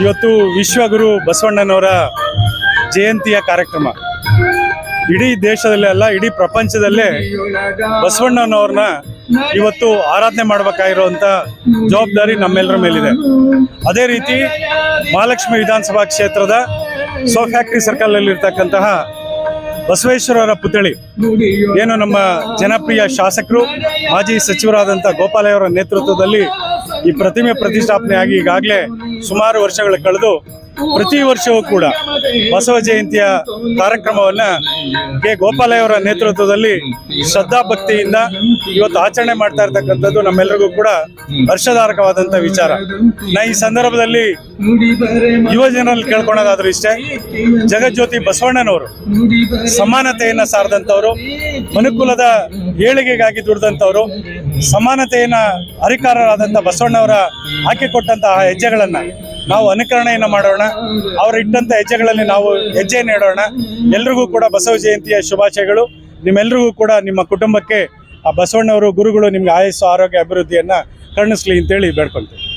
ಇವತ್ತು ವಿಶ್ವಗುರು ಬಸವಣ್ಣನವರ ಜಯಂತಿಯ ಕಾರ್ಯಕ್ರಮ. ಇಡೀ ದೇಶದಲ್ಲೇ ಅಲ್ಲ, ಇಡೀ ಪ್ರಪಂಚದಲ್ಲೇ ಬಸವಣ್ಣನವ್ರನ್ನ ಇವತ್ತು ಆರಾಧನೆ ಮಾಡಬೇಕಾಗಿರುವಂಥ ಜವಾಬ್ದಾರಿ ನಮ್ಮೆಲ್ಲರ ಮೇಲಿದೆ. ಅದೇ ರೀತಿ ಮಹಾಲಕ್ಷ್ಮಿ ವಿಧಾನಸಭಾ ಕ್ಷೇತ್ರದ ಸೋ ಫ್ಯಾಕ್ಟ್ರಿ ಇರ್ತಕ್ಕಂತಹ ಬಸವೇಶ್ವರರ ಪುತ್ಥಳಿ. ಏನು ನಮ್ಮ ಜನಪ್ರಿಯ ಶಾಸಕರು, ಮಾಜಿ ಸಚಿವರಾದಂಥ ಗೋಪಾಲಯ್ಯವರ ನೇತೃತ್ವದಲ್ಲಿ ಈ ಪ್ರತಿಮೆ ಪ್ರತಿಷ್ಠಾಪನೆ ಆಗಿ ಈಗಾಗಲೇ ಸುಮಾರು ವರ್ಷಗಳು ಕಳೆದು ಪ್ರತಿ ವರ್ಷವೂ ಕೂಡ ಬಸವ ಜಯಂತಿಯ ಕಾರ್ಯಕ್ರಮವನ್ನ ಕೆ ಗೋಪಾಲಯ್ಯವರ ನೇತೃತ್ವದಲ್ಲಿ ಶ್ರದ್ಧಾ ಭಕ್ತಿಯಿಂದ ಇವತ್ತು ಆಚರಣೆ ಮಾಡ್ತಾ ಇರ್ತಕ್ಕಂಥದ್ದು ನಮ್ಮೆಲ್ಲರಿಗೂ ಕೂಡ ಹರ್ಷಧಾರಕವಾದಂಥ ವಿಚಾರ. ನಾ ಈ ಸಂದರ್ಭದಲ್ಲಿ ಯುವ ಜನರಲ್ಲಿ ಕೇಳ್ಕೊಳೋದಾದ್ರೂ ಇಷ್ಟೇ, ಜಗಜ್ಯೋತಿ ಬಸವಣ್ಣನವರು ಸಮಾನತೆಯನ್ನು ಸಾರದಂಥವ್ರು ಮನುಕುಲದ ಏಳಿಗೆಗಾಗಿ ದುಡಿದಂಥವ್ರು ಸಮಾನತೆಯನ್ನ ಅಧಿಕಾರರಾದಂಥ ಬಸವಣ್ಣವರ ಹಾಕಿಕೊಟ್ಟಂತಹ ಹೆಜ್ಜೆಗಳನ್ನ ನಾವು ಅನುಕರಣೆಯನ್ನ ಮಾಡೋಣ. ಅವರು ಇಟ್ಟಂತ ಹೆಜ್ಜೆಗಳಲ್ಲಿ ನಾವು ಹೆಜ್ಜೆ ನೀಡೋಣ. ಎಲ್ರಿಗೂ ಕೂಡ ಬಸವ ಜಯಂತಿಯ ಶುಭಾಶಯಗಳು. ನಿಮ್ಮೆಲ್ಲರಿಗೂ ಕೂಡ ನಿಮ್ಮ ಕುಟುಂಬಕ್ಕೆ ಆ ಬಸವಣ್ಣವರು ಗುರುಗಳು ನಿಮ್ಗೆ ಆಯಸ್ಸು, ಆರೋಗ್ಯ, ಅಭಿವೃದ್ಧಿಯನ್ನ ಕರುಣಿಸ್ಲಿ ಅಂತೇಳಿ ಬೇಡ್ಕೊಂತೀವಿ